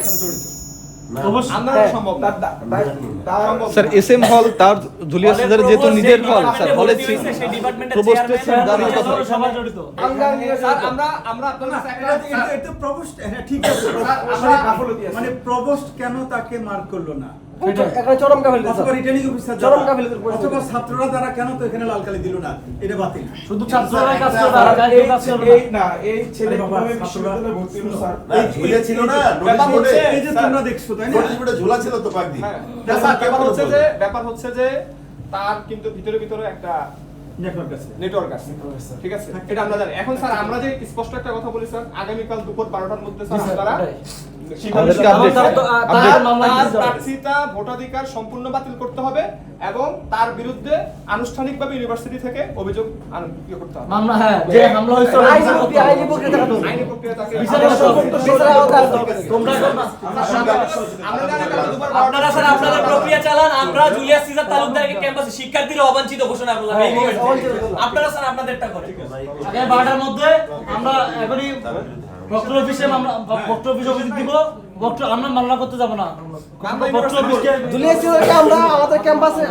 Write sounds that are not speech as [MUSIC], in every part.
এখানে জড়িত। হ্যাঁ, স্যার এস এম হল তার জুলিয়াস যেহেতু নিজের হল স্যার হলে হ্যাঁ। মানে প্রবোস্ট কেন তাকে মার্ক করল না? একটা চরম গাফিলতি অথবা রিটার্নিং অফিসার চরম গাফিলতির অথবা ছাত্ররা তারা কেন তো এখানে লাল কালি দিল না? এটা বাতিল। শুধু ছাত্ররাই কাজ স্যার, করবে আর কাজ এই- কাজ করবে এই না, এই ছেলে কীভাবে বিশ্ববিদ্যালয়ে ভর্তি হলো স্যার? না, ঝুলে ছিল না, ব্যাপার হচ্ছে- এই যে তোমরা দেখছ তাই না? নোটিশ ঝোলা ছিল তো পাক দিয়ে। তারপর স্যার, কেমন ব্যাপার হচ্ছে যে ব্যাপার হচ্ছে যে তার কিন্তু ভিতরে ভিতরে একটা নেটওয়ার্ক আছে। নেটওয়ার্ক আছে। ঠিক আছে? এটা আমরা জানি। এখন স্যার আমরা যে স্পষ্ট একটা কথা বলি স্যার আগামীকাল দুপুর বারোটার মধ্যে স্যার আপনারা ভোটাধিকার সম্পূর্ণ বাতিল করতে হবে এবং তার বিরুদ্ধে আনুষ্ঠানিকভাবে ইউনিভার্সিটি থেকে অভিযোগ ইয়ে করতে হবে। মামলা হ্যাঁ যে হামলা হয়েছে আইনি প্রক্রিয়া-। আইনি তাকে আপনারা স্যার আপনাদের প্রক্রিয়া চালান আমরা জুলিয়াস সিজার তালুকদারকে ক্যাম্পাসে শিক্ষার্থীরা অবাঞ্ছিত ঘোষণা করলাম। এই। আপনারা স্যার আপনাদেরটা করেন। আগে বারোটার মধ্যে আমরা এখনই অফিসে দিব আমরা মামলা করতে যাব না। বক্তব্য অফিসকে জুলিয়াস সিজারকে আমরা আমাদের ক্যাম্পাসে।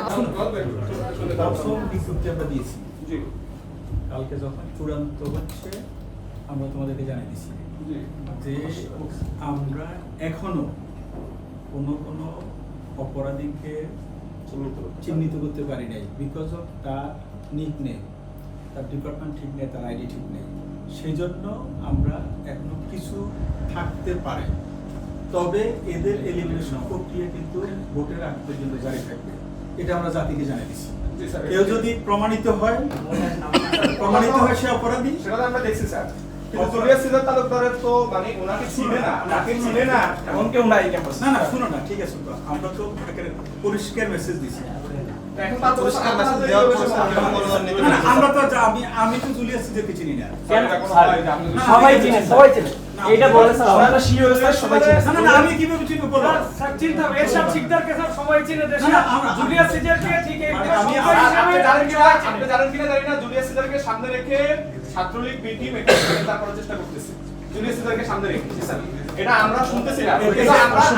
প্রথম বিজ্ঞপ্তি আমরা দিয়েছি। কালকে যখন চূড়ান্ত হচ্ছে আমরা তোমাদেরকে জানিয়ে দিছি জি। যে আমরা এখনও কোনো কোনো অপরাধীকে চিহ্নিত করতে চিহ্নিত করতে পারি নাই। বিকজ অফ তার নিক নেই। তার ডিপার্টমেন্ট ঠিক নেই তার আইডি ঠিক নেই। সেই জন্য আমরা এখনও কিছু থাকতে পারে। তবে এদের এলিমিনেশন প্রক্রিয়া কিন্তু ভোটের আগ পর্যন্ত জারি থাকবে। এটা আমরা জাতিকে জানিয়ে দিচ্ছি। কেউ যদি প্রমাণিত হয় প্রমাণিত হয় সে অপরাধী। সেটা আমরা দেখছি স্যার। তো মানে ওনাকে চিনে না ওনাকে চিনে না। এমন কেউ নাই না না শুনো না ঠিক আছে। আমরা তো পরিষ্কার মেসেজ দিছি আমরা তো আমি আমি তো জুলিয়াস সিজারকে চিনি না। সবাই চিনে সবাই চিনে এইটা বলে স্যার আমরা শিওর স্যার সবাই চিনে। না না না আমি কীভাবে চিনবো বলো চিন্তা হবে। এরশাদ শিকদারকে স্যার সবাই চিনে দেশে না, না, আমরা- জুলিয়াস সিজারকে ঠিক এই আমি- সবাই আপনি হিসাবে জানেন কিনা? সবাই চিনে। আপনি জানেন কিনা জানি না। জুলিয়াস সিজারকে সামনে রেখে ছাত্রলীগ বি টিম একটা গ্রেফতার করার চেষ্টা করতেছে। জুলিয়াস সিজারকে সামনে রেখে স্যার। এটা আমরা শুনতেছি না। আমরা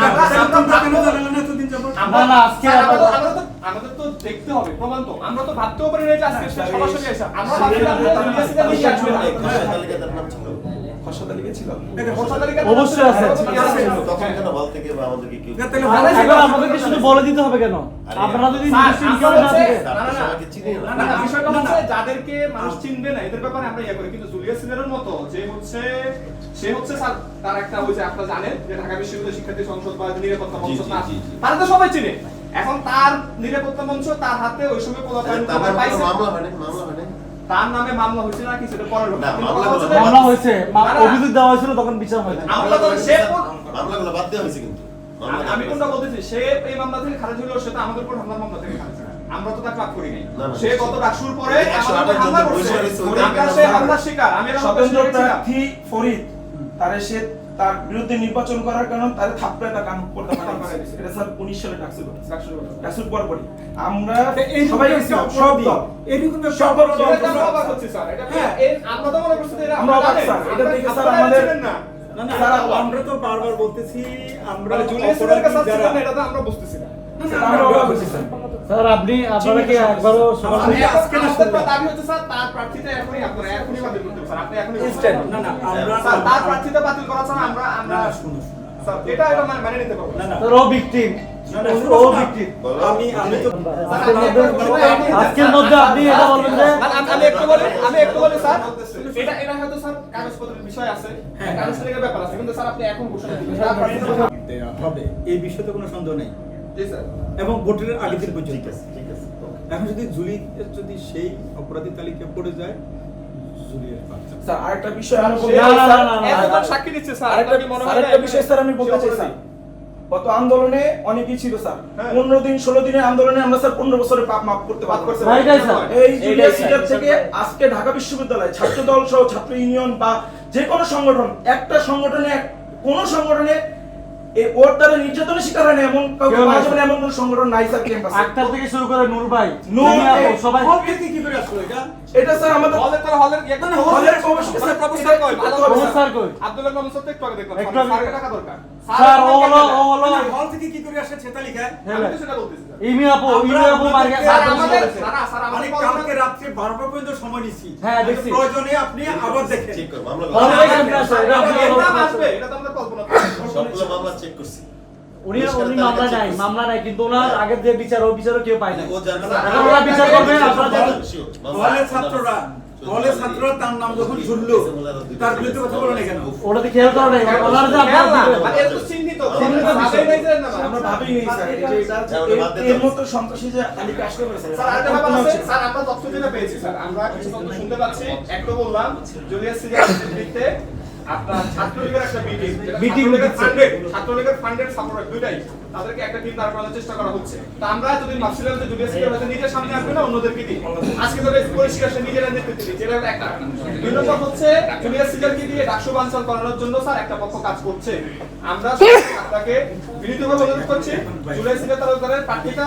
আমরা কেন আমরা না এতদিন যাবত? আমরা না, না, আজকে আমরা তো- আবার- আমরা তো আমাদের তো দেখতে হবে প্রমাণ তো। আমরা তো ভাবতেও পারি না যে আজকে সরাসরি এসে আমরা ভাবছিলাম না আমরা যাদেরকে মানুষ চিনবে না এদের ব্যাপারে ইয়ে করি। কিন্তু জুলিয়াস সিজারের মতো যে হচ্ছে সে হচ্ছে স্যার তার একটা ওই যে আপনারা জানেন যে ঢাকা বিশ্ববিদ্যালয় শিক্ষার্থী সংসদ বা নিরাপত্তা। তারা তো সবাই চিনে। এখন তার নিরাপত্তা মঞ্চ তার হাতে ওই সময় তার পোলাপাইন পাইছে। মামলা হয়নি, মামলা হয়নি। তার নামে মামলা হয়েছে না কি? পরের কথা। না, কিন্তু মামলা কথা হচ্ছে হলো। যে- মামলা হয়েছে। মা- না, না। অভিযোগ দেওয়া হয়েছিল তখন বিচার হয়নি মামলা তো সে মামলাগুলো বাদ দেওয়া হয়েছে কিন্তু। আমি- কোনটা বলতেছি? সে এই মামলা থেকে খারিজ হলো সেটা আমাদের উপর হামলার মামলা থেকে খারিজ আমরা তো তাকে করি নাই। না, না। সে গত ডাকসুর পরে আমাদের হামলা করছে। বৈশাখ রয়েছে, ওদের আমরা সে হামলার শিকার। আমি স্বতন্ত্র প্রার্থী ফরিদ। তারে সে তার বিরুদ্ধে নির্বাচন করার কারণে তার থাপড়ে তার কাম করতে পারে এটা স্যার উনিশ সালে ডাকসুর ডাকসুর পর পরই আমরা সবাই সব দল এরকম সব দল- আমরা স্যার। এটা হ্যাঁ। আমরা তো মনে করছি আমরা স্যার। এটা দেখে, স্যার, আমাদের- আমরা তো বারবার বলতেছি আমরা মানে জুলিয়াস সিজারের কাছে যারা এটা তো আমরা বুঝতেছি না। আমরা অবাক হচ্ছি, স্যার। স্যার আপনি আপনারা কি একবারও আমি আজকে না দাবি হচ্ছে, স্যার, তার প্রার্থীতা এখনই আপনারা এখনই বাতিল করতে স্যার। আপনি এখনই Instant। না না আমরা স্যার, তার প্রার্থীতা বাতিল করা ছাড়া আমরা আমরা না শুনো শুনো স্যার, এটা এটা মানে মেনে নিতে পারব না। না স্যার ও ভিকটিম না, না, ও শুনো, শুনো। ভিকটিম বলো। আমি আমি তো আজকের মধ্যে আপনি এটা বলবেন যে আমি- আমি একটু বলি আমি একটু বলি স্যার এটা এটা হয়তো স্যার কাগজপত্রের বিষয় আছে হ্যাঁ। কাগজপত্রের ব্যাপার আছে কিন্তু স্যার আপনি এখন ঘোষণা দিবেন তার প্রার্থীতা- দেয়া হবে এই বিষয়ে তো কোনো সন্দেহ নেই স্যার এবং ভোটের আগের দিন ঠিক পর্যন্ত আছে, ঠিক আছে, এখন যদি জুলি যদি সেই অপরাধী তালিকায় পড়ে যায় স্যার আরেকটা বিষয় আমি বলতে চাই, স্যার। না, না, না। এতজন সাক্ষী দিচ্ছে স্যার আরেকটা মনে হয় আরেকটা বিষয় স্যার আমি বলতে চাই স্যার গত আন্দোলনে অনেকেই ছিল স্যার হ্যাঁ। পনেরো দিন ষোলো দিনের আন্দোলনে আমরা স্যার পনেরো বছরের পাপ মাফ করতে মাফ পারব করতে স্যার। পারব। এইটাই স্যার। এই জুলিয়াস এইটাই সিজার স্যার। থেকে আজকে ঢাকা বিশ্ববিদ্যালয় ছাত্র দল সহ ছাত্র ইউনিয়ন বা যে কোনো সংগঠন একটা সংগঠনে এক- কোনো সংগঠনে এই ওর দ্বারা নির্যাতনের শিকার হয় না এমন কাউকে পাওয়া যাবে না এমন কোনো সংগঠন নাই স্যার ক্যাম্পাসে। আক্তার থেকে শুরু করে নূর ভাই নূর, সবাই হল থেকে কি করে আসলো এটা? এটা স্যার আমাদের হলের তার হলের ইয়ে হলের প্রবেশ- হলের প্রবেশটা কই ভালো হবে। স্যার কই? আব্দুল্লাহ স্যার তো একটু আগে দেখলাম একটু আগে- টাকা দরকার। স্যার ও হলো ও হলো মানে হল থেকে কি করে আসে সেটা লিখায় আমি তো সেটা বলতেছি ইমি আপু ইমি আপু মার্কে স্যার স্যার আমাদের স্যার স্যার মানে আমাদের কালকে রাত্রে বারোটা পর্যন্ত সময় নিচ্ছি হ্যাঁ, দেখছি। প্রয়োজনে আপনি আবার দেখেন। চেক কর মামলা হলে করো। ক্যাম্পে আসো, এটা আসবে এটা তো আমরা সবগুলো মামলা চেক করছি। উনি উনি মামলা নাই মামলা নাই কিন্তু ওনার আগের যে বিচার ও বিচারও কেউ পায় না। এখন ওরা বিচার করবে, আপনারা দেখেন। ছাত্ররা হলের ছাত্ররা তার নাম যখন ঝুললো তার বিরুদ্ধে কথা বলো না কেন? ওটা তো খেয়াল করা নাই ওনার যে আপনার মানে এটা চিহ্নিত চিহ্নিত ভাবেই নাই যে না, আমরা ভাবিনি স্যার এই যে এটা হ্যাঁ, এর মতো সন্ত্রাসী যে তালিকা আসতে পারে স্যার আরেকটা ব্যাপার আছে স্যার আমরা তথ্য যেটা পেয়েছি স্যার আমরা কিছু তথ্য শুনতে পাচ্ছি। একটা বললাম জুলিয়াস আপনার ছাত্রলীগের একটা মিটিং ছাত্রলীগের ফান্ডেড ছাত্রলীগের ফান্ডেড সাপোর্টার দুইটাই। তাদেরকে একটা টিম দাঁড় করানোর চেষ্টা করা হচ্ছে। তো আমরা যদি ভাবছিলাম যে জুলিয়াস সিজার হয়তো নিজের সামনে আসবে না অন্যদেরকে দিয়ে আজকে তো পরিষ্কার সে নিজেরা নেতৃত্ব দিচ্ছে। এটা একটা। দুই নম্বর হচ্ছে জুলিয়াস দিয়ে ডাকসু বাঞ্চাল করানোর জন্য স্যার একটা পক্ষ কাজ করছে। আমরা [LAUGHS] আপনাকে বিনীতভাবে অনুরোধ করছি জুলিয়াস সিজার তালুকদারের প্রার্থীটা